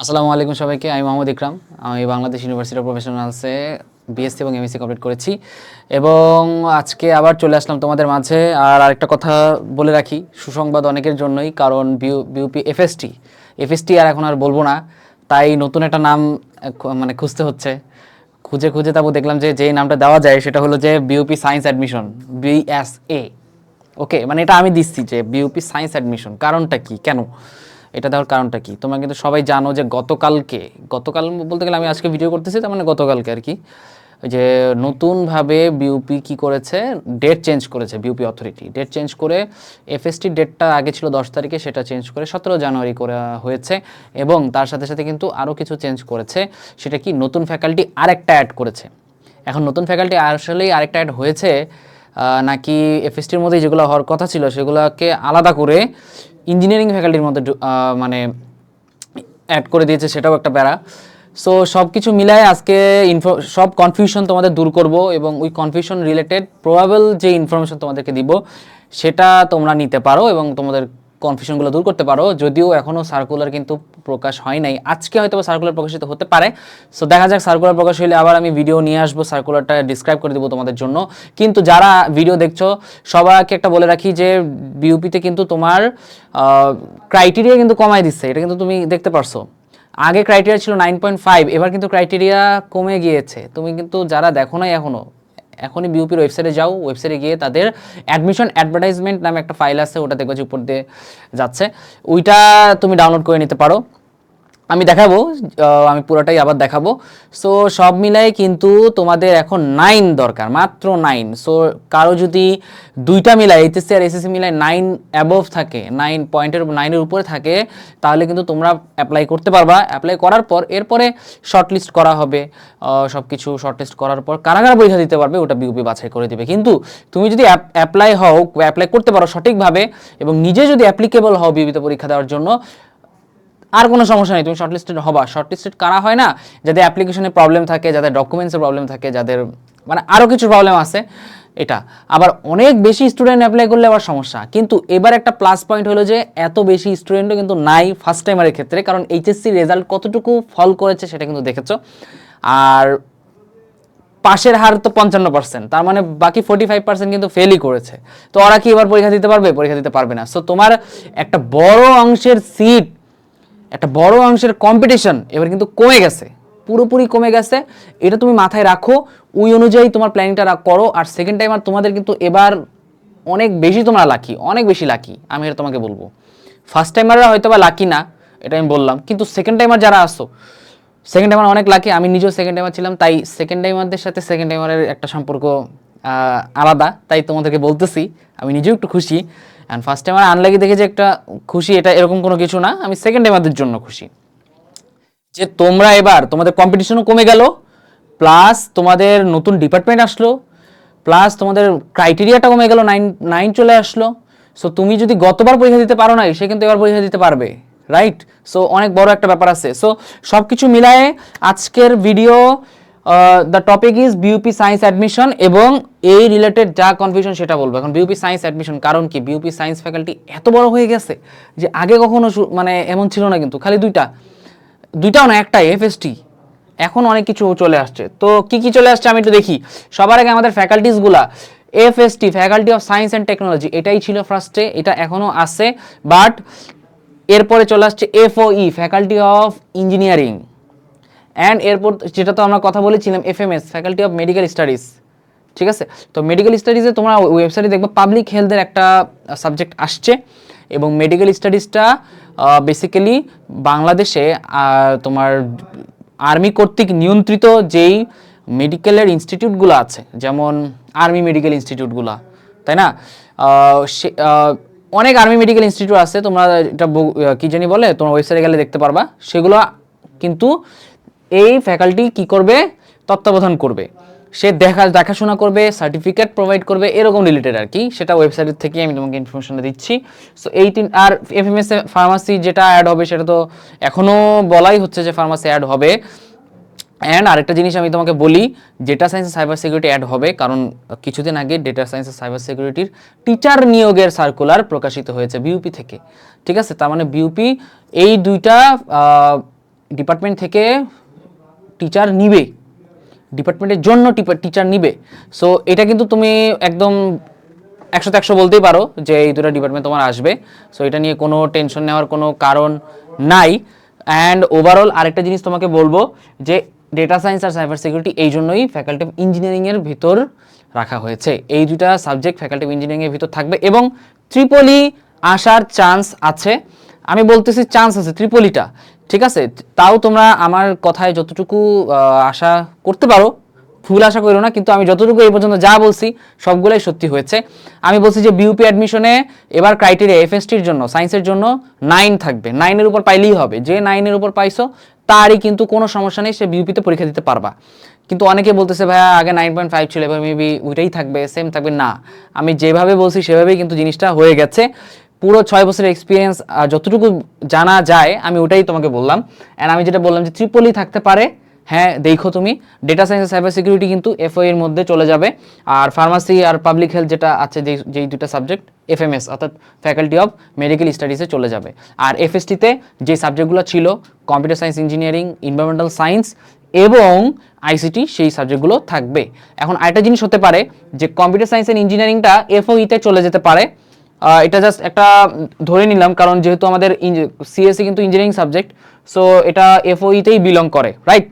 আসসালামু আলাইকুম সবাইকে, আমি মোহাম্মদ ইকরাম। আমি বাংলাদেশ ইউনিভার্সিটি অফ প্রফেশনালসে বিএসসি এবং এমএসসি কমপ্লিট করেছি। এবং আজকে আবার চলে আসলাম তোমাদের মাঝে। আর আরেকটা কথা বলে রাখি, সুসংবাদ অনেকের জন্যই, কারণ বিউ বিউপি এফএসটি এফএসটি আর এখন আর বলব না। তাই নতুন একটা নাম মানে খুঁজতে হচ্ছে। খুঁজে খুঁজে তারপর দেখলাম যে, যেই নামটা দেওয়া যায়, সেটা হলো যে বিউপি সায়েন্স অ্যাডমিশন বিএসএ ওকে মানে এটা আমি দিচ্ছি যে বিউপি সায়েন্স অ্যাডমিশন কারণটা কি, কেন? এটা দেওয়ার কারণটা কি? তোমরা কিন্তু সবাই জানো যে গতকালকে, গতকাল বলতে গেলে আমি আজকে ভিডিও করতেছি, তার মানে গতকালকে আর কি যে নতুনভাবে বিউপি কি করেছে? ডেট চেঞ্জ করেছে বিউপি অথরিটি ডেট চেঞ্জ করে এফএসটি ডেটটা আগে ছিল দশ তারিখে, সেটা চেঞ্জ করে সতেরো জানুয়ারি করা হয়েছে এবং তার সাথে সাথে কিন্তু আরও কিছু চেঞ্জ করেছে। সেটা কি? নতুন ফ্যাকাল্টি আরেকটা অ্যাড করেছে। এখন নতুন ফ্যাকাল্টি আসলেই আরেকটা অ্যাড হয়েছে নাকি এফএসটির মধ্যে যেগুলো হওয়ার কথা ছিল, সেগুলোকে আলাদা করে ইঞ্জিনিয়ারিং ফ্যাকাল্টির মধ্যে মানে অ্যাড করে দিয়েছে, সেটাও একটা প্যারা সো সব কিছু মিলায় আজকে ইনফো সব কনফিউশন তোমাদের দূর করব এবং ওই কনফিউশন রিলেটেড প্রবাবল যে ইনফরমেশন তোমাদেরকে দিব, সেটা তোমরা নিতে পারো এবং তোমাদের কনফিউশনগুলো দূর করতে পারো। যদিও এখনও সার্কুলার কিন্তু প্রকাশ হয় নাই। আজকে হয়তো সার্কুলার প্রকাশিত হতে পারে। সো দেখা যাক সার্কুলার প্রকাশ হলে আবার আমি ভিডিও নিয়ে আসব। সার্কুলারটা ডিসক্রাইব করে দেবো তোমাদের জন্য। কিন্তু যারা ভিডিও দেখছ, সবাইকে একটা বলে রাখি যে বিউপিতে কিন্তু তোমার ক্রাইটেরিয়া কিন্তু কমায় দিচ্ছে। এটা কিন্তু তুমি দেখতে পারছ। আগে ক্রাইটেরিয়া ছিল নাইন পয়েন্ট ফাইভ এবার কিন্তু ক্রাইটেরিয়া কমে গিয়েছে। তুমি কিন্তু যারা দেখো নাই এখনও এখনই বিউপির ওয়েবসাইটে যাও ওয়েবসাইটে গিয়ে তাদের অ্যাডমিশন অ্যাডভার্টাইজমেন্ট নামে একটা ফাইল আছে ওটা দেখবে উপর দিয়ে যাচ্ছে। ওইটা তুমি ডাউনলোড করে নিতে পারো। আমি দেখাবো আমি পুরোটাই আবার দেখাবো। সো সব মিলাই কিন্তু তোমাদের এখন নাইন দরকার, মাত্র নাইন সো কারও যদি দুইটা মিলাই এইচএসসি আর এসএসসি মিলাই নাইন অ্যাবভ থাকে নাইন পয়েন্টের নাইনের উপরে থাকে, তাহলে কিন্তু তোমরা অ্যাপ্লাই করতে পারবা। অ্যাপ্লাই করার পর, এরপরে শর্ট লিস্ট করা হবে। সব কিছু শর্টলিস্ট করার পর কারা কারা পরীক্ষা দিতে পারবে, ওটা বিউপি বাছাই করে দিবে। কিন্তু তুমি যদি অ্যাপ্লাই হও অ্যাপ্লাই করতে পারো সঠিকভাবে এবং নিজে যদি অ্যাপ্লিকেবল হও বিউপিতে পরীক্ষা দেওয়ার জন্য আর কোনো সমস্যা নেই, তুমি শর্টলিস্টেড হবা। শর্টলিস্টেড কারা হয় না, যাদের অ্যাপ্লিকেশনে প্রবলেম থাকে, যাদের ডকুমেন্টসের প্রবলেম থাকে, যাদের মানে আরও কিছু প্রবলেম আছে, এটা। আবার অনেক বেশি স্টুডেন্ট অ্যাপ্লাই করলে আবার সমস্যা। কিন্তু এবার একটা প্লাস পয়েন্ট হলো যে, এত বেশি স্টুডেন্টও কিন্তু নাই ফার্স্ট টাইমারের ক্ষেত্রে, কারণ এইচএসসি রেজাল্ট কতটুকু ফল করেছে সেটা কিন্তু দেখেছ। আর পাশের হার তো পঞ্চান্ন পার্সেন্ট তার মানে বাকি ফোর্টি ফাইভ পার্সেন্ট কিন্তু ফেলই করেছে। তো ওরা কি এবার পরীক্ষা দিতে পারবে? পরীক্ষা দিতে পারবে না। সো তোমার একটা বড় অংশের সিট একটা বড় অংশের কম্পিটিশন এবার কিন্তু কমে গেছে, পুরোপুরি কমে গেছে। এটা তুমি মাথায় রাখো, ওই অনুযায়ী তোমার প্ল্যানিংটা করো, আর সেকেন্ড টাইম আর তোমাদের কিন্তু এবার অনেক বেশি তোমরা লাকি অনেক বেশি লাকি আমি এটা তোমাকে বলব। ফার্স্ট টাইমাররা হয়তো বা লাকি না, এটা আমি বললাম, কিন্তু সেকেন্ড টাইমার যারা আসো সেকেন্ড টাইমার অনেক লাকি আমি নিজেও সেকেন্ড টাইমার ছিলাম, তাই সেকেন্ড টাইমারদের সাথে সেকেন্ড টাইমারের একটা সম্পর্ক আলাদা, তাই তোমাদেরকে বলতেছি, আমি নিজেও একটু খুশি। অ্যান্ড ফার্স্ট টাইমার আনলাকি দেখে যে একটা খুশি, এটা এরকম কোনো কিছু না। আমি সেকেন্ড টাইমারদের জন্য খুশি। যে তোমরা এবার তোমাদের কম্পিটিশনও কমে গেল প্লাস তোমাদের নতুন ডিপার্টমেন্ট আসলো প্লাস তোমাদের ক্রাইটেরিয়াটা কমে গেল নাইন নাইন চলে আসলো। সো তুমি যদি গতবার পরীক্ষা দিতে পারো নাই, সে কিন্তু এবার পরীক্ষা দিতে পারবে রাইট সো অনেক বড় একটা ব্যাপার আছে। সো সব কিছু মিলায়ে আজকের video the topic is BUP science admission এবং এই রিলেটেড যা কনফিউশন সেটা বলব। এখন বিউপি সায়েন্স অ্যাডমিশন কারণ কি? বিউপি সায়েন্স ফ্যাকাল্টি এত বড় হয়ে গেছে যে আগে কখনো মানে এমন ছিল না কিন্তু, খালি দুইটা। দুইটাও না, একটাই এফএসটি এখন অনেক কিছু চলে আসছে। তো কি কি চলে আসছে আমি একটু দেখি। সবার আগে আমাদের ফ্যাকাল্টিসগুলা FST faculty of science and technology এটাই ছিল ফার্স্টে এটা এখনও আছে। বাট এরপরে চলে আসছে FOE faculty of engineering and এরপর যেটা তো আমরা কথা বলেছিলাম F FMS faculty of medical studies ঠিক আছে? তো মেডিকেল স্টাডিজে তোমরা ওয়েবসাইটে দেখবে পাবলিক হেলথের একটা সাবজেক্ট আসছে। এবং মেডিকেল স্টাডিজটা বেসিক্যালি বাংলাদেশে তোমার আর্মি কর্তৃক নিয়ন্ত্রিত যেই মেডিকেলের ইনস্টিটিউটগুলো আছে, যেমন আর্মি মেডিকেল ইনস্টিটিউটগুলো তাই না? সে অনেক আর্মি মেডিকেল ইনস্টিটিউট আছে, তোমরা এটা কি জানি বলে, তোমার ওয়েবসাইটে গেলে দেখতে পারবা। সেগুলো কিন্তু এই ফ্যাকাল্টি কি করবে? তত্ত্বাবধান করবে। সে দেখা, দেখাশোনা করবে সার্টিফিকেট প্রোভাইড করবে, এরকম রিলেটেড আর কি। সেটা ওয়েবসাইটের থেকে আমি তোমাকে ইনফরমেশনটা দিচ্ছি। সো এই তিন, আর এফএমএস ফার্মাসি যেটা অ্যাড হবে, সেটা তো এখনও বলাই হচ্ছে যে ফার্মাসি অ্যাড হবে। অ্যান্ড আরেকটা জিনিস আমি তোমাকে বলি data science cyber security add হবে, কারণ কিছুদিন আগে ডেটা সায়েন্স সাইবার সিকিউরিটির টিচার নিয়োগের সার্কুলার প্রকাশিত হয়েছে বিউপি থেকে। ঠিক আছে? তার মানে বিউপি এই দুইটা ডিপার্টমেন্ট থেকে টিচার নিবে। ডিপার্টমেন্টের জন্য টিচার নিবে। সো এটা কিন্তু তুমি একদম একশোতে একশো বলতেই পারো যে এই দুটো ডিপার্টমেন্ট তোমার আসবে। সো এটা নিয়ে কোনো টেনশন নেওয়ার কোনো কারণ নাই। অ্যান্ড ওভারঅল আরেকটা জিনিস তোমাকে বলব যে ডেটা সায়েন্স আর সাইবার সিকিউরিটি এই জন্যই ফ্যাকাল্টি অফ ইঞ্জিনিয়ারিংয়ের ভিতর রাখা হয়েছে। এই দুটা সাবজেক্ট ফ্যাকাল্টি অফ ইঞ্জিনিয়ারিংয়ের ভিতর থাকবে এবং ত্রিপলি আসার চান্স আছে। আমি বলতেছি চান্স আছে, ত্রিপলিটা। ঠিক আছে? তাও তোমরা আমার কথায় যতটুকু আশা করতে পারো ফুল আশা করো না, কিন্তু আমি যতটুকু এই পর্যন্ত যা বলছি, সবগুলোই সত্যি হয়েছে। আমি বলছি যে বিউপি অ্যাডমিশনে এবার ক্রাইটেরিয়া এফএসটির জন্য সায়েন্সের জন্য নাইন থাকবে। নাইনের উপর পাইলেই হবে। যে নাইনের উপর পাইছো, তারই কিন্তু কোনো সমস্যা নেই, সে বিউপিতে পরীক্ষা দিতে পারবা। কিন্তু অনেকে বলতেছে, ভাইয়া, আগে নাইন পয়েন্ট ফাইভ ছিল, এবার মেবি ওইটাই থাকবে সেম থাকবে। না, আমি যেভাবে বলছি, সেভাবেই কিন্তু জিনিসটা হয়ে গেছে। পুরো ছয় বছরের এক্সপিরিয়েন্স যতটুকু জানা যায়, আমি ওটাই তোমাকে বললাম। অ্যান্ড আমি যেটা বললাম যে ত্রিপলি থাকতে পারে হ্যাঁ দেখো তুমি। ডেটা সায়েন্স সাইবার সিকিউরিটি কিন্তু এফও এর মধ্যে চলে যাবে। আর ফার্মাসি আর পাবলিক হেলথ যেটা আছে যেই যেই দুটো সাবজেক্ট এফএমএস অর্থাৎ ফ্যাকাল্টি অফ মেডিকেল স্টাডিজে চলে যাবে। আর এফএসটিতে যে সাবজেক্টগুলো ছিল computer science engineering environmental science এবং আইসিটি সেই সাবজেক্টগুলো থাকবে। এখন আরেকটা জিনিস হতে পারে, যে কম্পিউটার সায়েন্স অ্যান্ড ইঞ্জিনিয়ারিংটা এফওইতে চলে যেতে পারে। এটা জাস্ট একটা ধরে নিলাম, কারণ যেহেতু আমাদের সিএসসি কিন্তু ইঞ্জিনিয়ারিং সাবজেক্ট সো এটা এফওইতেই বিলং করে রাইট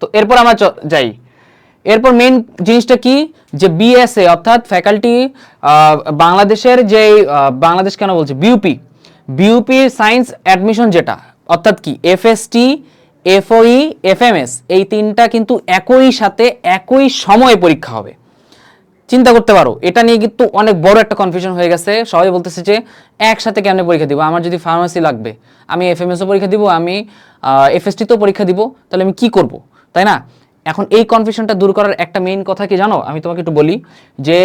তো এরপর আমরা যাই। এরপর মেন জিনিসটা কি? যে বিএসএ অর্থাৎ ফ্যাকাল্টি বাংলাদেশের যে বাংলাদেশ কেন বলছে? বিউপি বিউপি সায়েন্স অ্যাডমিশন যেটা, অর্থাৎ কি? এফএসটি এফওই এফএমএস এই তিনটা কিন্তু একই সাথে একই সময়ে পরীক্ষা হবে। চিন্তা করতে পারো। এটা নিয়ে কিন্তু অনেক বড় একটা কনফিউশন হয়ে গেছে। সবাই বলতেছে যে একসাথে কেমনে পরীক্ষা দিব? আমার যদি ফার্মাসি লাগবে, আমি এফ এম এসও পরীক্ষা দিব, আমি এফএসটিতেও পরীক্ষা দিব, তাহলে আমি কি করব? তাই না? এখন এই কনফিউশনটা দূর করার একটা মেইন কথা কি জানো? আমি তোমাকে একটু বলি যে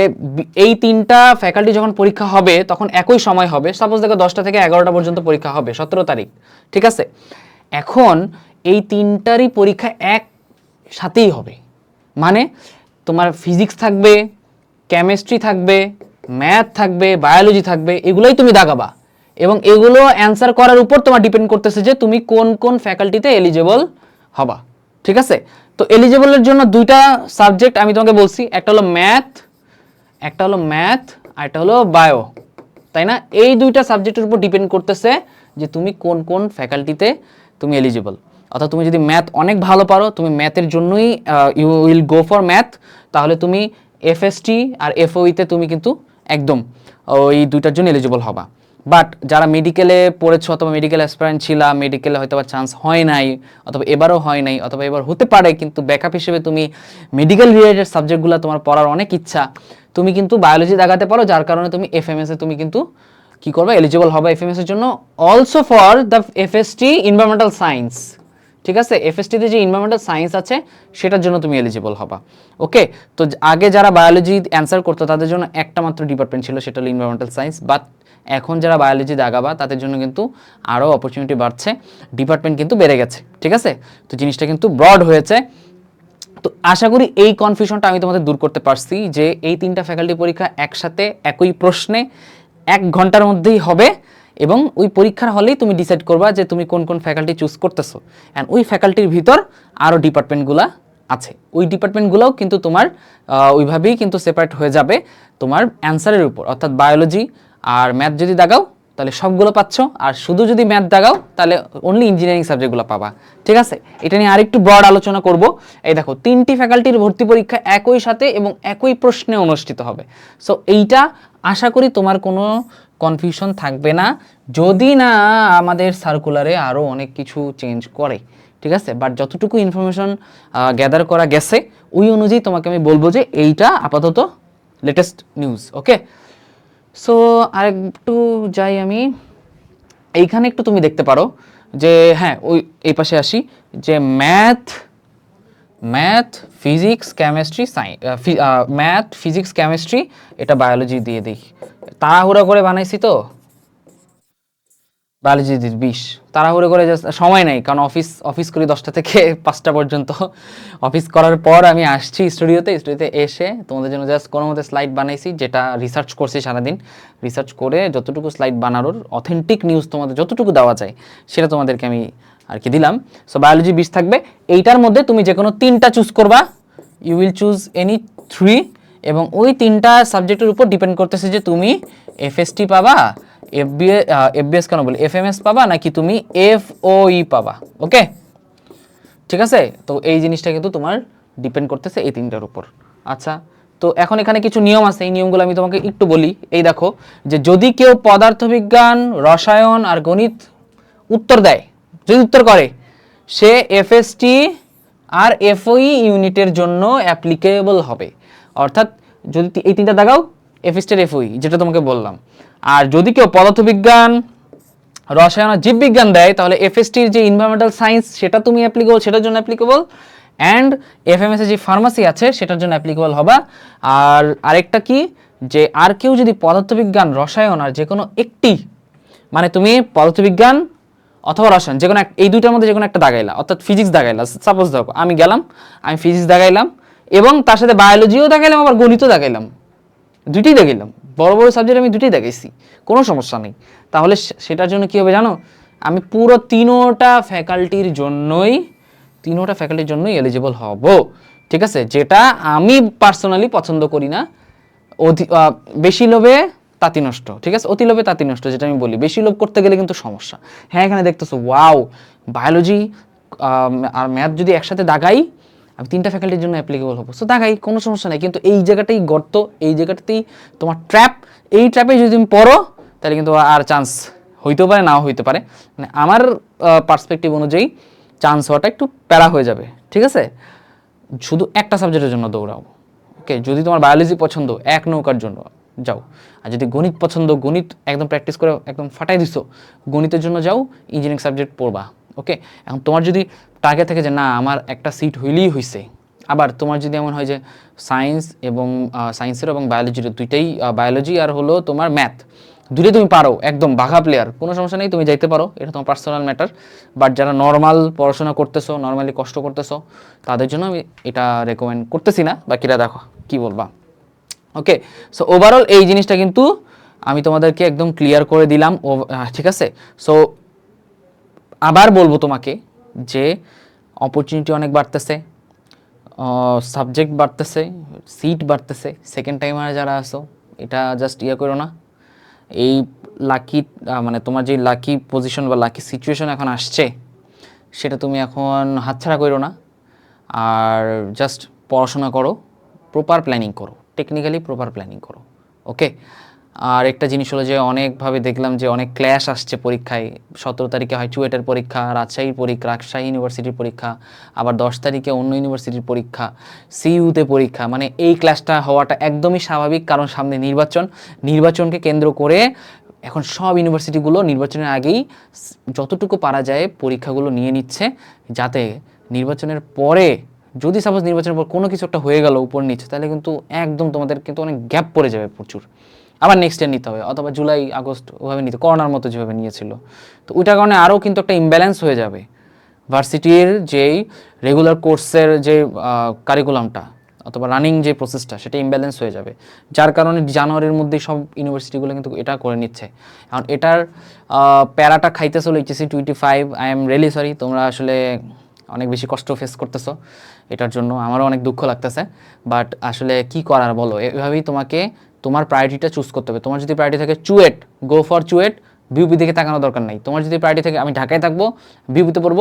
এই তিনটা ফ্যাকাল্টি যখন পরীক্ষা হবে, তখন একই সময় হবে। সাপোজ দেখো দশটা থেকে এগারোটা পর্যন্ত পরীক্ষা হবে, সতেরো তারিখ। ঠিক আছে? এখন এই তিনটারই পরীক্ষা এক সাথেই হবে। মানে তোমার ফিজিক্স থাকবে কেমিস্ট্রি থাকবে ম্যাথ থাকবে বায়োলজি থাকবে, এগুলোই তুমি দাগাবা। এবং এগুলো অ্যান্সার করার উপর তোমার ডিপেন্ড করতেছে যে তুমি কোন কোন ফ্যাকাল্টিতে এলিজেবল হবা। ঠিক আছে? তো এলিজেবলের জন্য দুইটা সাবজেক্ট আমি তোমাকে বলছি, একটা হলো ম্যাথ একটা হলো ম্যাথ আর একটা হলো বায়ো তাই না? এই দুইটা সাবজেক্টের উপর ডিপেন্ড করতেছে যে তুমি কোন কোন ফ্যাকাল্টিতে তুমি এলিজিবল অর্থাৎ তুমি যদি ম্যাথ অনেক ভালো পারো, তুমি ম্যাথের জন্যই you will go for math তাহলে তুমি এফএসটি আর এফওইতে তুমি কিন্তু একদম ওই দুইটার জন্য এলিজিবল হবা। বাট যারা মেডিকেলে পড়েছো অথবা মেডিকেল অ্যাসপারেন্ট ছিলা মেডিকেলে হয়তো বা চান্স হয় নাই, অথবা এবারও হয় নাই, অথবা এবার হতে পারে, কিন্তু ব্যাকআপ হিসেবে তুমি মেডিকেল রিলেটেড সাবজেক্টগুলো তোমার পড়ার অনেক ইচ্ছা, তুমি কিন্তু বায়োলজি দেখাতে পারো, যার কারণে তুমি এফএমএস এ তুমি কিন্তু কি করবে এলিজিবল হবে এফএমএস এর জন্য। Also for the FST environmental science ঠিক আছে? এফএসটিতে যে এনভায়রনমেন্টাল সায়েন্স আছে, সেটার জন্য তুমি এলিজিবল হবা। ওকে তো আগে যারা বায়োলজি অ্যান্সার করতো, তাদের জন্য একটা মাত্র ডিপার্টমেন্ট ছিল, সেটা হলো এনভায়রনমেন্টাল সায়েন্স বাট এখন যারা বায়োলজি দাগাবা তাদের জন্য কিন্তু আরও অপরচুনিটি বাড়ছে। ডিপার্টমেন্ট কিন্তু বেড়ে গেছে। ঠিক আছে? তো জিনিসটা কিন্তু ব্রড হয়েছে। তো আশা করি এই কনফিউশনটা আমি তোমাদের দূর করতে পারছি যে এই তিনটা ফ্যাকাল্টি পরীক্ষা একসাথে একই প্রশ্নে এক ঘণ্টার মধ্যেই হবে। এবং ওই পরীক্ষার হলেই তুমি ডিসাইড করবা যে তুমি কোন কোন ফ্যাকাল্টি চুজ করতেছো। অ্যান্ড ওই ফ্যাকাল্টির ভিতর আরও ডিপার্টমেন্টগুলা আছে। ওই ডিপার্টমেন্টগুলোও কিন্তু তোমার ওইভাবেই কিন্তু সেপারেট হয়ে যাবে তোমার অ্যান্সারের উপর। অর্থাৎ বায়োলজি আর ম্যাথ যদি দাগাও, তাহলে সবগুলো পাচ্ছ। আর শুধু যদি ম্যাথ দাগাও, তাহলে অনলি ইঞ্জিনিয়ারিং সাবজেক্টগুলো পাবা। ঠিক আছে? এটা নিয়ে আরেকটু ব্রড আলোচনা করব। এই দেখো, তিনটি ফ্যাকাল্টির ভর্তি পরীক্ষা একই সাথে এবং একই প্রশ্নে অনুষ্ঠিত হবে। সো এইটা আশা করি তোমার কোনো কনফিউশন থাকবে না। যদি না, আমাদের সার্কুলারে আরও অনেক কিছু চেঞ্জ করে, ঠিক আছে? বাট যতটুকু ইনফরমেশন গ্যাদার করা গেছে, ওই অনুযায়ী তোমাকে আমি বলব যে এইটা আপাতত লেটেস্ট নিউজ ওকে সো আরেকটু যাই আমি। এইখানে একটু তুমি দেখতে পারো যে হ্যাঁ ওই, এই পাশে আসি যে math math physics chemistry science math physics chemistry এটা বায়োলজি দিয়ে দিই তাড়াহুড়া করে বানাইছি তো। বায়োলজি বিশ তাড়াহুড়ো করে সময় নেই, কারণ অফিস অফিস করি দশটা থেকে পাঁচটা পর্যন্ত। অফিস করার পর আমি আসছি স্টুডিওতে স্টুডিওতে এসে তোমাদের জন্য জাস্ট কোনো মতে স্লাইড বানাইছি, যেটা রিসার্চ করছি সারাদিন। রিসার্চ করে যতটুকু স্লাইড বানানোর অথেন্টিক নিউজ তোমাদের যতটুকু দেওয়া যায়, সেটা তোমাদেরকে আমি আর কি দিলাম। সো বায়োলজি বিশ থাকবে। এইটার মধ্যে তুমি যে কোনো তিনটা চুজ করবা। You will choose any three এবং ওই তিনটা সাবজেক্টের উপর ডিপেন্ড করতেছে যে তুমি এফএসটি পাবা এফবিএ এফবিএস কেন বলি? এফএমএস পাবা নাকি তুমি এফওই পাবা? ওকে ঠিক আছে? তো এই জিনিসটা কিন্তু তোমার ডিপেন্ড করতেছে এই তিনটার উপর। আচ্ছা তো এখন এখানে কিছু নিয়ম আছে। এই নিয়মগুলো আমি তোমাকে একটু বলি। এই দেখো, যে যদি কেউ পদার্থবিজ্ঞান, রসায়ন আর গণিত উত্তর দেয়, যদি উত্তর করে, সে এফএসটি আর এফওই ইউনিটের জন্য অ্যাপ্লিকেবল হবে। অর্থাৎ যদি এই তিনটা দাগাও এফএসটি আর এফওই যেটা তোমাকে বললাম। আর যদি কেউ পদার্থবিজ্ঞান, রসায়ন আর জীববিজ্ঞান দেয়, তাহলে এফএসটির যে ইনভায়রনমেন্টাল সায়েন্স সেটা তুমি অ্যাপ্লিকেবল সেটার জন্য অ্যাপ্লিকেবল অ্যান্ড এফএমএস এর যে ফার্মাসি আছে, সেটার জন্য অ্যাপ্লিকেবল হবা। আর আরেকটা কি? যে আর কেউ যদি পদার্থবিজ্ঞান, রসায়ন আর যে কোনো একটি মানে তুমি পদার্থবিজ্ঞান অথবা রসায়ন যে কোনো এই দুইটার মধ্যে যে কোনো একটা দাগাইলা, অর্থাৎ ফিজিক্স দাগাইলা। সাপোজ দেখো, আমি গেলাম, আমি ফিজিক্স দাগাইলাম এবং তার সাথে বায়োলজিও দেখাইলাম, আবার গণিতও দেখাইলাম। দুইটাই দেখাইলাম। বড় বড় সাবজেক্ট আমি দুটোই দেখাইছি। কোনো সমস্যা নেই। তাহলে সেটার জন্য কি হবে জানো? আমি পুরো তিনোটা ফ্যাকাল্টির জন্যই, তিনোটা ফ্যাকাল্টির জন্যই এলিজিবল হব। ঠিক আছে? যেটা আমি পার্সোনালি পছন্দ করি না। অধি বেশি লোভে তাঁতি নষ্ট। ঠিক আছে? অতি লোভে তাঁতি নষ্ট, যেটা আমি বলি। বেশি লোভ করতে গেলে কিন্তু সমস্যা। হ্যাঁ এখানে দেখতেছো ওয়াও বায়োলজি আর ম্যাথ যদি একসাথে দাগাই আমি তিনটা ফ্যাকাল্টির জন্য অ্যাপ্লিকেবল হব। সো দাগাই কোনো সমস্যা নেই, কিন্তু এই জায়গাটাই গর্ত, এই জায়গাটাতেই তোমার ট্র্যাপ এই ট্র্যাপে যদি তুমি পড়ো, তাহলে কিন্তু আর চান্স হইতেও পারে, নাও হইতে পারে। মানে আমার পার্সপেক্টিভ অনুযায়ী চান্স হওয়াটা একটু প্যারা হয়ে যাবে, ঠিক আছে? শুধু একটা সাবজেক্টের জন্য দৌড়াও ওকে যদি তোমার বায়োলজি পছন্দ, এক নৌকার জন্য যাও। আর যদি গণিত পছন্দ, গণিত একদম প্র্যাকটিস করে একদম ফাটাই দিছো, গণিতের জন্য যাও ইঞ্জিনিয়ারিং সাবজেক্ট পড়বা ওকে এখন তোমার যদি টার্গেট থেকে যে না, আমার একটা সিট হইলেই হইছে। আবার তোমার যদি এমন হয় যে সায়েন্স এবং সায়েন্সের এবং বায়োলজির দুইটাই বায়োলজি আর হলো তোমার ম্যাথ দুটোই তুমি পারো, একদম বাঘা প্লেয়ার কোনো সমস্যা নেই, তুমি যাইতে পারো, এটা তোমার পার্সোনাল ম্যাটার বাট যারা নর্মাল পড়াশোনা করতেছো নর্মালি কষ্ট করতেছো, তাদের জন্য আমি এটা রেকমেন্ড করতেছি না। বাকিরা দেখো, কি বলবা। ওকে সো ওভারঅল এই জিনিসটা কিন্তু আমি তোমাদেরকে একদম ক্লিয়ার করে দিলাম ঠিক আছে? সো আবার বলব তোমাকে যে অপরচুনিটি অনেক বাড়তেছে সাবজেক্ট বাড়তেছে সিট বাড়তেছে। সেকেন্ড টাইমার যারা আসো এটা জাস্ট ইয়ে করো না। এই লাকি মানে তোমার যে লাকি পজিশন বা লাকি সিচুয়েশন এখন আসছে, সেটা তুমি এখন হাতছাড়া করো না। আর জাস্ট পড়াশোনা করো প্রপার প্ল্যানিং করো। টেকনিক্যালি প্রপার প্ল্যানিং করো। ওকে আর একটা জিনিস হলো যে অনেকভাবে দেখলাম যে অনেক ক্ল্যাশ আসছে পরীক্ষায়। সতেরো তারিখে হয় চুয়েটের পরীক্ষা, রাজশাহীর পরীক্ষা, রাজশাহী ইউনিভার্সিটির পরীক্ষা, আবার দশ তারিখে অন্য ইউনিভার্সিটির পরীক্ষা সিইউতে পরীক্ষা। মানে এই ক্লাসটা হওয়াটা একদমই স্বাভাবিক কারণ সামনে নির্বাচন। নির্বাচনকে কেন্দ্র করে এখন সব ইউনিভার্সিটিগুলো নির্বাচনের আগেই যতটুকু পারা যায় পরীক্ষাগুলো নিয়ে নিচ্ছে, যাতে নির্বাচনের পরে যদি সাপোজ নির্বাচনের পর কোনো কিছু একটা হয়ে গেল উপর নিচে, তাহলে কিন্তু একদম তোমাদের কিন্তু অনেক গ্যাপ পড়ে যাবে প্রচুর। আবার নেক্সট ইয়ার নিতে হবে, অথবা জুলাই, আগস্ট ওভাবে নিতে করোনার মতো যেভাবে নিয়েছিল। তো ওইটার কারণে আরও কিন্তু একটা ইমব্যালেন্স হয়ে যাবে। ভার্সিটির যেই রেগুলার কোর্সের যে কারিকুলামটা অথবা রানিং যে প্রসেসটা সেটা ইমব্যালেন্স হয়ে যাবে। যার কারণে জানুয়ারির মধ্যেই সব ইউনিভার্সিটিগুলো কিন্তু এটা করে নিচ্ছে। কারণ এটার প্যারাটা খাইতেছিল HSC twenty five I'm really sorry তোমরা আসলে অনেক বেশি কষ্ট ফেস করতেছো। এটার জন্য আমারও অনেক দুঃখ লাগতেছে। বাট আসলে কি করার বলো? এভাবেই তোমাকে তোমার প্রায়োরিটিটা চুজ করতে হবে। তোমার যদি প্রায়োরিটি থাকে CUET go for CUET BUP দিকে তাকানোর দরকার নাই। তোমার যদি প্রায়োরিটি থাকে আমি ঢাকায় থাকব বিউপিতে পড়ব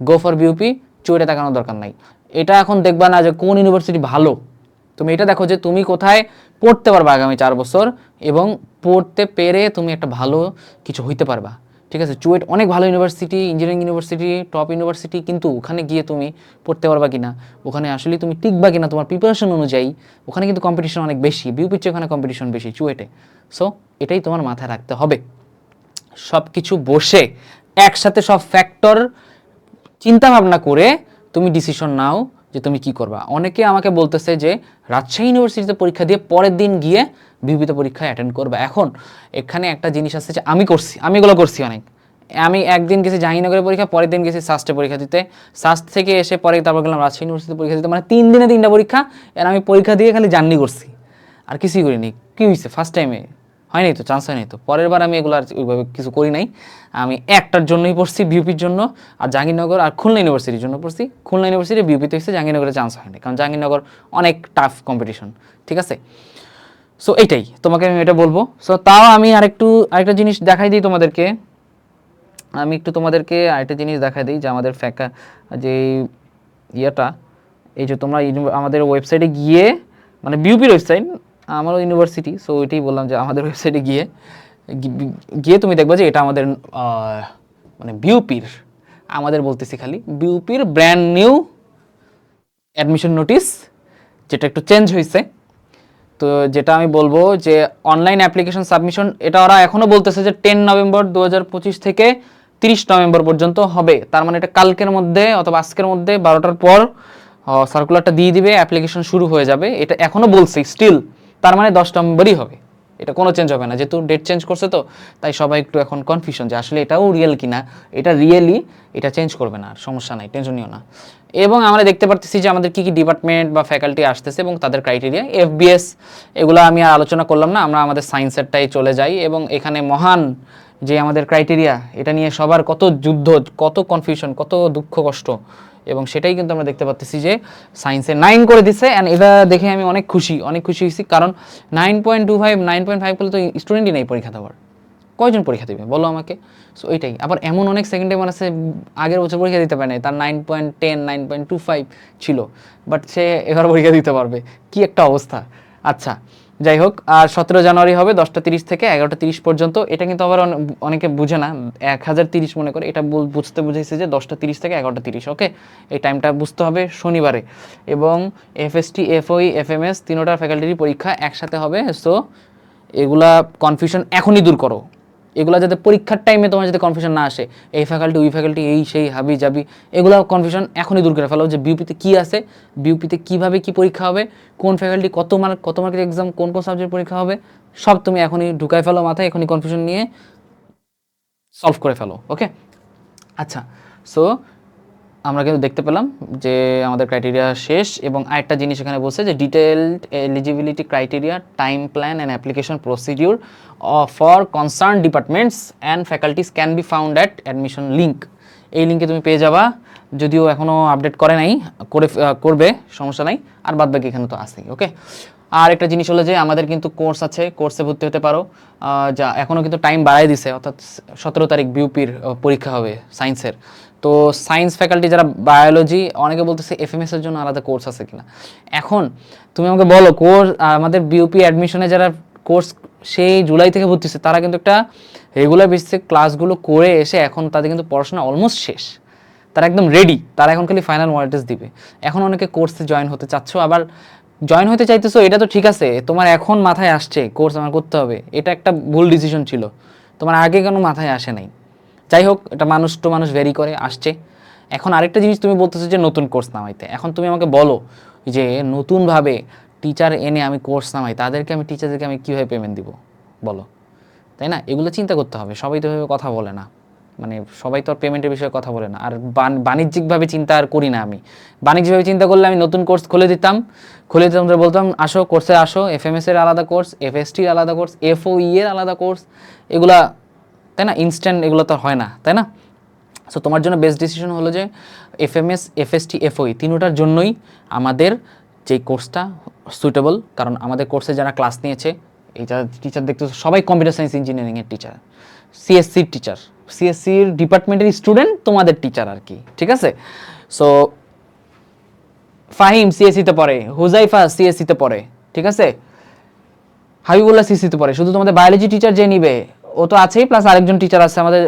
গো ফর বিউপি চুয়েটে তাকানোর দরকার নাই। এটা এখন দেখবা না যে কোন ইউনিভার্সিটি ভালো। তুমি এটা দেখো যে তুমি কোথায় পড়তে পারবা আগামী চার বছর এবং পড়তে পেরে তুমি একটা ভালো কিছু হইতে পারবা। ঠিক আছে? চুয়েট অনেক ভালো university engineering university top university কিন্তু ওখানে গিয়ে তুমি পড়তে পারবা কিনা? ওখানে আসলে তুমি টিকবা কিনা তোমার প্রিপারেশন অনুযায়ী? ওখানে কিন্তু কম্পিটিশন অনেক বেশি। বিউপির চেয়ে ওখানে কম্পিটিশন বেশি চুয়েটে। সো এটাই তোমার মাথায় রাখতে হবে। সব কিছু বসে একসাথে সব ফ্যাক্টর চিন্তা ভাবনা করে তুমি ডিসিশন নাও যে তুমি কি করবা। অনেকে আমাকে বলতেছে যে, রাজশাহী ইউনিভার্সিটিতে পরীক্ষা দিয়ে পরের দিন গিয়ে বিবিধ পরীক্ষায় অ্যাটেন্ড করবা। এখন এখানে একটা জিনিস আছে যে আমি করছি, আমি এগুলো করছি অনেক। আমি একদিন গেছি জাহাঙ্গীরনগরের পরীক্ষা, পরের দিন গেছি সাস্টে পরীক্ষা দিতে। সাস্ট থেকে এসে পরে তারপর গেলাম রাজশাহী ইউনিভার্সিটিতে পরীক্ষা দিতে। মানে তিন দিনে তিনটা পরীক্ষা আর আমি পরীক্ষা দিয়ে খালি জার্নি করছি। আর কিছুই করিনি। কী হয়েছে ফার্স্ট টাইমে হয় নাই তো? চান্স হয় নাই তো? পরের বার আমি এগুলো আর ওইভাবে কিছু করি নাই। আমি একটার জন্যই পড়ছি বিউপির জন্য। আর জাহাঙ্গীরনগর আর খুলনা ইউনিভার্সিটির জন্য পড়ছি। খুলনা ইউনিভার্সিটি বিউপিতে হয়েছে জাহাঙ্গীরনগরে চান্স হয়নি কারণ জাহাঙ্গীরনগর অনেক টাফ কম্পিটিশন ঠিক আছে? সো এইটাই, তোমাকে আমি এটা বলব। সো তাও আমি আরেকটু, আরেকটা জিনিস দেখাই দিই তোমাদেরকে। আমি একটু তোমাদেরকে আরেকটা জিনিস দেখাই দিই যে আমাদের ফ্যাকা, যে ইয়েটা, এই যে তোমরা আমাদের ওয়েবসাইটে গিয়ে মানে বিউপির ওয়েবসাইট, আমারও ইউনিভার্সিটি সো ওইটাই বললাম যে আমাদের ওয়েবসাইটে গিয়ে গিয়ে তুমি দেখবে যে এটা আমাদের মানে বিউপির আমাদের বলতেছি খালি বিউপির ব্র্যান্ড নিউ অ্যাডমিশন নোটিশ যেটা একটু চেঞ্জ হয়েছে তো যেটা আমি বলব যে অনলাইন অ্যাপ্লিকেশন সাবমিশন এটা ওরা এখনও বলতেছে যে টেন নভেম্বর দু হাজার পঁচিশ থেকে তিরিশ নভেম্বর পর্যন্ত হবে। তার মানে এটা কালকের মধ্যে অথবা আজকের মধ্যে বারোটার পর সার্কুলারটা দিয়ে দিবে অ্যাপ্লিকেশন শুরু হয়ে যাবে। এটা এখনও বলছে স্টিল তার মানে দশ নভেম্বরই হবে। এটা কোনো চেঞ্জ হবে না। যেহেতু ডেট চেঞ্জ করছে তো, তাই সবাই একটু এখন কনফিউশন যে আসলে এটাও রিয়েল কিনা, এটা রিয়েলি এটা চেঞ্জ করবে না, আর সমস্যা নাই টেনশন নিও না। এবং আমরা দেখতে পারতেছি যে আমাদের কী কী ডিপার্টমেন্ট বা ফ্যাকাল্টি আসতেছে এবং তাদের ক্রাইটেরিয়া এফবিএস এগুলো আমি আর আলোচনা করলাম না, আমরা আমাদের সায়েন্সেরটাই চলে যাই এবং এখানে মহান যে আমাদের ক্রাইটেরিয়া এটা নিয়ে সবার কত যুদ্ধ, কত কনফিউশন কত দুঃখ কষ্ট এবং সেটাই কিন্তু আমরা দেখতে পাচ্ছি যে সায়েন্সে নাইন করে দিছে অ্যান্ড এটা দেখে আমি অনেক খুশি অনেক খুশি হয়েছি। কারণ nine point two five nine point five করলে তো স্টুডেন্টই নেই পরীক্ষা দেওয়ার। কয়জন পরীক্ষা দেবে? বলো আমাকে। সো এটাই। আবার এমন অনেক সেকেন্ড টাইম আছে, আগের বছর পরীক্ষা দিতে পারে নাই, তার nine point ten nine point two five ছিল বাট সে এবার পরীক্ষা দিতে পারবে। কি একটা অবস্থা। আচ্ছা যাই হোক, আর সতেরো জানুয়ারি হবে দশটা তিরিশ থেকে এগারোটা তিরিশ পর্যন্ত। এটা কিন্তু আবার অনে- অনেকে বুঝে না, এক হাজার তিরিশ মনে করে। এটা বুঝতে বুঝেছে যে দশটা তিরিশ থেকে এগারোটা তিরিশ ওকে এই টাইমটা বুঝতে হবে শনিবারে। এবং এফএসটি এফওই এফএমএস তিনোটা ফ্যাকাল্টির পরীক্ষা একসাথে হবে সো এগুলা কনফিউশন এখনই দূর করো। এগুলা যাতে পরীক্ষার টাইমে তোমার যাতে কনফিউশন না আসে, এই ফ্যাকাল্টি ওই ফ্যাকাল্টি এই, সেই, হাবি যাবি এগুলো কনফিউশন এখনই দূর করে ফেলো যে বিউপিতে কী আছে বিউপিতে কীভাবে কী পরীক্ষা হবে, কোন ফ্যাকাল্টি কত মার্ক কত মার্কের এক্সাম কোন কোন সাবজেক্ট পরীক্ষা হবে, সব তুমি এখনই ঢুকাই ফেলো মাথায়, এখনই কনফিউশন নিয়ে সলভ করে ফেলো ওকে আচ্ছা সো আমরা কিন্তু দেখতে পেলাম যে আমাদের ক্রাইটেরিয়া শেষ এবং আরেকটা জিনিস এখানে বলছে যে detailed eligibility criteria time plan and application procedure for concern departments and faculties can be found at admission link এই লিঙ্কে তুমি পেয়ে যাবা। যদিও এখনও আপডেট করে নাই, করে করবে, সমস্যা নাই, আর বাদ বাকি এখানে তো আছেই ওকে আর একটা জিনিস হলো যে আমাদের কিন্তু কোর্স আছে কোর্সে ভর্তি হতে পারো যা এখনও কিন্তু টাইম বাড়াই দিছে, অর্থাৎ সতেরো তারিখ বিউপির পরীক্ষা হবে সায়েন্সের তো সায়েন্স ফ্যাকাল্টি যারা বায়োলজি অনেকে বলতেছে এফ এফএমএস এর জন্য আলাদা কোর্স আছে কিনা। এখন তুমি আমাকে বলো কোর্স আমাদের বিউপি অ্যাডমিশনে যারা কোর্স সেই জুলাই থেকে ভর্তি হচ্ছে, তারা কিন্তু একটা রেগুলার বেসিসে ক্লাসগুলো করে এসে এখন তাদের কিন্তু পড়াশোনা অলমোস্ট শেষ। তারা একদম রেডি তারা এখন খালি ফাইনাল টেস্ট দিবে। এখন অনেকে কোর্সে জয়েন হতে চাচ্ছ, আবার জয়েন হতে চাইতেছো, এটা তো ঠিক আছে, তোমার এখন মাথায় আসছে কোর্স আমার করতে হবে। এটা একটা ভুল ডিসিশন ছিল। তোমার আগে কেন মাথায় আসে নাই। যাই হোক এটা মানুষ তো মানুষ ভেরি করে, আসছে। এখন আরেকটা জিনিস তুমি বলতেছো যে নতুন কোর্স নামাইতে। এখন তুমি আমাকে বলো যে নতুনভাবে টিচার এনে আমি কোর্স নামাই, তাদেরকে আমি টিচারদেরকে আমি কীভাবে পেমেন্ট দিব? বলো। তাই না? এগুলো চিন্তা করতে হবে। সবাই তো এভাবে কথা বলে না। মানে সবাই তো আর পেমেন্টের বিষয়ে কথা বলে না। আর বাণ- বাণিজ্যিকভাবে চিন্তা আর করি না আমি। বাণিজ্যিকভাবে চিন্তা করলে আমি নতুন কোর্স খুলে দিতাম। খুলে দিতাম বলতাম, আসো কোর্সে আসো। এফ এফএমএস এর আলাদা কোর্স এফএসটির আলাদা কোর্স এফওই এর আলাদা কোর্স এগুলা তাই না? ইনস্ট্যান্ট এগুলো তো হয় না, তাই না? সো তোমার জন্য বেস্ট ডিসিশন হলো যে এফ এফএমএস এফএসটি এফওই তিনোটার জন্যই আমাদের যে কোর্সটা সুইটেবল কারণ আমাদের কোর্সে যারা ক্লাস নিয়েছে এই যারা টিচার দেখতে সবাই কম্পিউটার সায়েন্স ইঞ্জিনিয়ারিংয়ের টিচার সিএসসির টিচার সিএসসির ডিপার্টমেন্টের স্টুডেন্ট তোমাদের টিচার আর কি, ঠিক আছে? সো ফাহিম সিএসসিতে পড়ে হুজাইফা সিএসসিতে পড়ে, ঠিক আছে? হাবিবুল্লাহ সিসিতে পড়ে, শুধু তোমাদের বায়োলজি টিচার যে নিবে ও তো আছেই প্লাস আরেকজন টিচার আছে আমাদের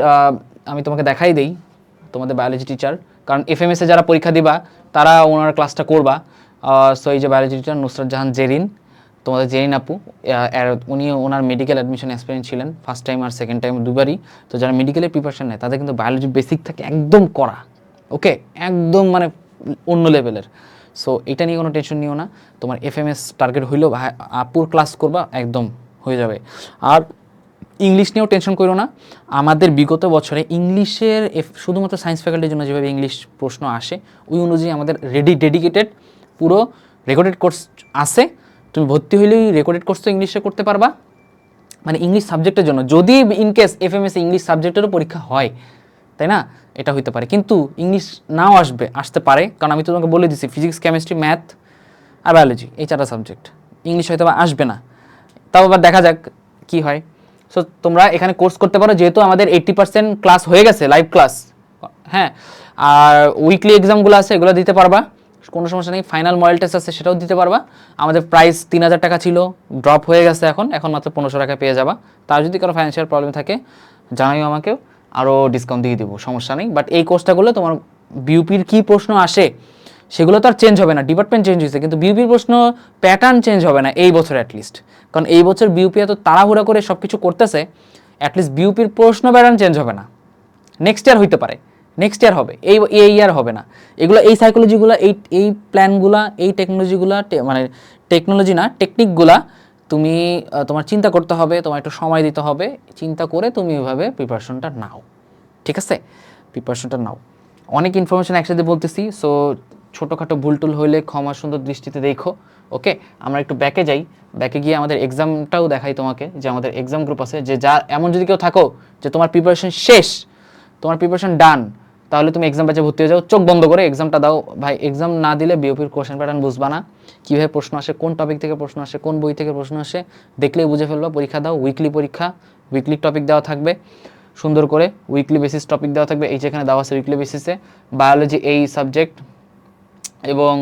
আমি তোমাকে দেখাই দেই, তোমাদের বায়োলজি টিচার কারণ এফএমএস এ যারা পরীক্ষা দিবা, তারা ওনার ক্লাসটা করবা। সো এই যে বায়োলজি টিচার নুসরাত জাহান জেরিন, তোমাদের জেরিন আপু উনি ওনার মেডিকেল অ্যাডমিশন এক্সপিরিয়েন্স ছিলেন ফার্স্ট টাইম আর সেকেন্ড টাইম দুবারই। তো যারা মেডিকেলের প্রিপারেশন নেয়, তাদের কিন্তু বায়োলজি বেসিক থাকে একদম করা ওকে একদম মানে অন্য লেভেলের সো এটা নিয়ে কোনো টেনশন নিও না। তোমার এফএমএস টার্গেট হইলেও ভাই- আপুর ক্লাস করবা, একদম হয়ে যাবে। আর ইংলিশ নিয়েও টেনশন করো না। আমাদের বিগত বছরে ইংলিশের শুধুমাত্র সায়েন্স ফ্যাকাল্টির জন্য যেভাবে ইংলিশ প্রশ্ন আসে, ওই অনুযায়ী আমাদের রেডি ডেডিকেটেড পুরো রেকর্ডেড কোর্স আছে। তুমি ভর্তি হইলেই রেকর্ডেড কোর্স তো ইংলিশে করতে পারবা। মানে ইংলিশ সাবজেক্টের জন্য, যদি in case F M S English সাবজেক্টেরও পরীক্ষা হয়, তাই না? এটা হইতে পারে। কিন্তু ইংলিশ নাও আসবে, আসতে পারে। কারণ আমি তোমাকে বলে দিছি ফিজিক্স কেমিস্ট্রি ম্যাথ আর বায়োলজি এই চারটা সাবজেক্ট ইংলিশ হয়তো আসবে না। তাও আবার দেখা যাক কি হয়। সো তোমরা এখানে কোর্স করতে পারো, যেহেতু আমাদের এইট্টি পার্সেন্ট ক্লাস হয়ে গেছে লাইভ ক্লাস হ্যাঁ আর উইকলি এক্সামগুলো আছে, এগুলো দিতে পারবা। কোনো সমস্যা নেই ফাইনাল মডেল টেস্ট আছে, সেটাও দিতে পারবা। আমাদের প্রাইস তিন হাজার টাকা ছিল ড্রপ হয়ে গেছে এখন এখন মাত্র পনেরোশো টাকা পেয়ে যাবা। তার যদি কারও ফাইন্যান্সিয়াল প্রবলেম থাকে, জানাইও আমাকেও, আরও ডিসকাউন্ট দিয়ে দেবো, সমস্যা নেই। বাট এই কোর্সটা করলে তোমার বিউপির কী প্রশ্ন আসে সেগুলো তো আর চেঞ্জ হবে না ডিপার্টমেন্ট চেঞ্জ হয়েছে, কিন্তু বিউপির প্রশ্ন প্যাটার্ন চেঞ্জ হবে না এই বছর অ্যাটলিস্ট কারণ এই বছর বিউপি এত তাড়াহুড়া করে সব কিছু করতেছে অ্যাটলিস্ট বিউপির প্রশ্ন প্যাটার্ন চেঞ্জ হবে না। নেক্সট ইয়ার হইতে পারে নেক্সট ইয়ার হবে, এই এই ইয়ার হবে না। এগুলো, এই সাইকোলজিগুলো এই এই প্ল্যানগুলা এই টেকনোলজিগুলা মানে টেকনোলজি না টেকনিকগুলা তুমি তোমার চিন্তা করতে হবে, তোমার একটু সময় দিতে হবে, চিন্তা করে তুমি ওইভাবে প্রিপারেশনটা নাও। ঠিক আছে? প্রিপারেশনটা নাও। অনেক ইনফরমেশন একসাথে বলতেছি সো ছোটোখাটো ভুল টুল হইলে ক্ষমা সুন্দর দৃষ্টিতে দেখো, ওকে? আমরা একটু ব্যাকে যাই। ব্যাকে গিয়ে আমাদের এক্সামটাও দেখাই তোমাকে, যে আমাদের এক্সাম গ্রুপ আছে, যে যা এমন যদি কেউ থাকো যে তোমার প্রিপারেশন শেষ, তোমার প্রিপারেশন ডান তাহলে তুমি এক্সাম ব্যাচে ভর্তি হয়ে যাও। চোখ বন্ধ করে এক্সামটা দাও। ভাই এক্সাম না দিলে বিওপির কোশ্চেন প্যাটার্ন বুঝবা না। কীভাবে প্রশ্ন আসে, কোন টপিক থেকে প্রশ্ন আসে, কোন বই থেকে প্রশ্ন আসে, দেখলেই বুঝে ফেলবা। পরীক্ষা দাও উইকলি পরীক্ষা উইকলি টপিক দেওয়া থাকবে। সুন্দর করে উইকলি বেসিস টপিক দেওয়া থাকবে। এই যেখানে দেওয়া আছে উইকলি বেসিসে বায়োলজি এই সাবজেক্ট এবং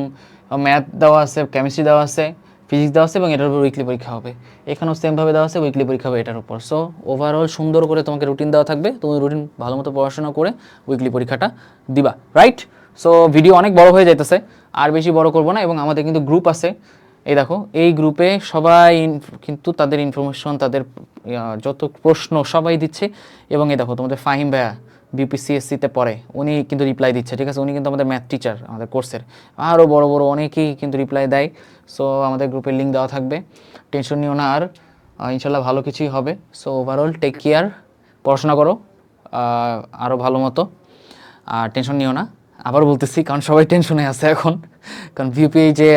ম্যাথ দেওয়া আছে কেমিস্ট্রি দেওয়া আছে ফিজিক্স দেওয়া আছে এবং এটার উপর উইকলি পরীক্ষা হবে। এখানেও সেমভাবে দেওয়া আছে উইকলি পরীক্ষা হবে এটার উপর। সো ওভারঅল সুন্দর করে তোমাকে রুটিন দেওয়া থাকবে। তুমি রুটিন ভালো মতো পড়াশোনা করে উইকলি পরীক্ষাটা দিবা রাইট সো ভিডিও অনেক বড় হয়ে যাইতেছে, আর বেশি বড় করব না এবং আমাদের কিন্তু গ্রুপ আছে। এই দেখো, এই গ্রুপে সবাই কিন্তু তাদের ইনফরমেশন তাদের যত প্রশ্ন সবাই দিচ্ছে। এবং এই দেখো, তোমাদের ফাহিম ভাইয়া বিপিসিএসসিতে পড়ে, উনি কিন্তু রিপ্লাই দিচ্ছে, ঠিক আছে? উনি কিন্তু আমাদের ম্যাথ টিচার আমাদের কোর্সের আরও বড় বড় অনেকেই কিন্তু রিপ্লাই দেয় সো আমাদের গ্রুপের লিঙ্ক দেওয়া থাকবে। টেনশন নিও না আর ইনশাল্লাহ ভালো কিছুই হবে। সো ওভারঅল টেক কেয়ার পড়াশোনা করো আরও ভালো মতো। আর টেনশন নিও না। আবার বলতেছি, কারণ সবাই টেনশনে আছে এখন। কারণ ভিউপিআই যে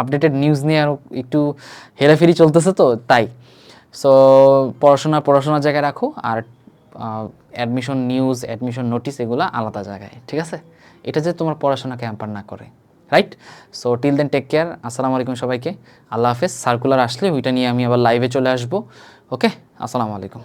আপডেটেড নিউজ নিয়ে আরও একটু হেরাফেরি চলতেছে তো, তাই। সো পড়াশোনা, পড়াশোনার জায়গায় রাখো। আর অ্যাডমিশন নিউজ অ্যাডমিশন নোটিস এগুলো আলাদা জায়গায়, ঠিক আছে? এটা যে তোমার পড়াশোনাকে হ্যাম্পার না করে right so till then take care আসসালামু আলাইকুম সবাইকে, আল্লাহ হাফেজ সার্কুলার আসলে ওইটা নিয়ে আমি আবার লাইভে চলে আসব ওকে আসসালামু আলাইকুম।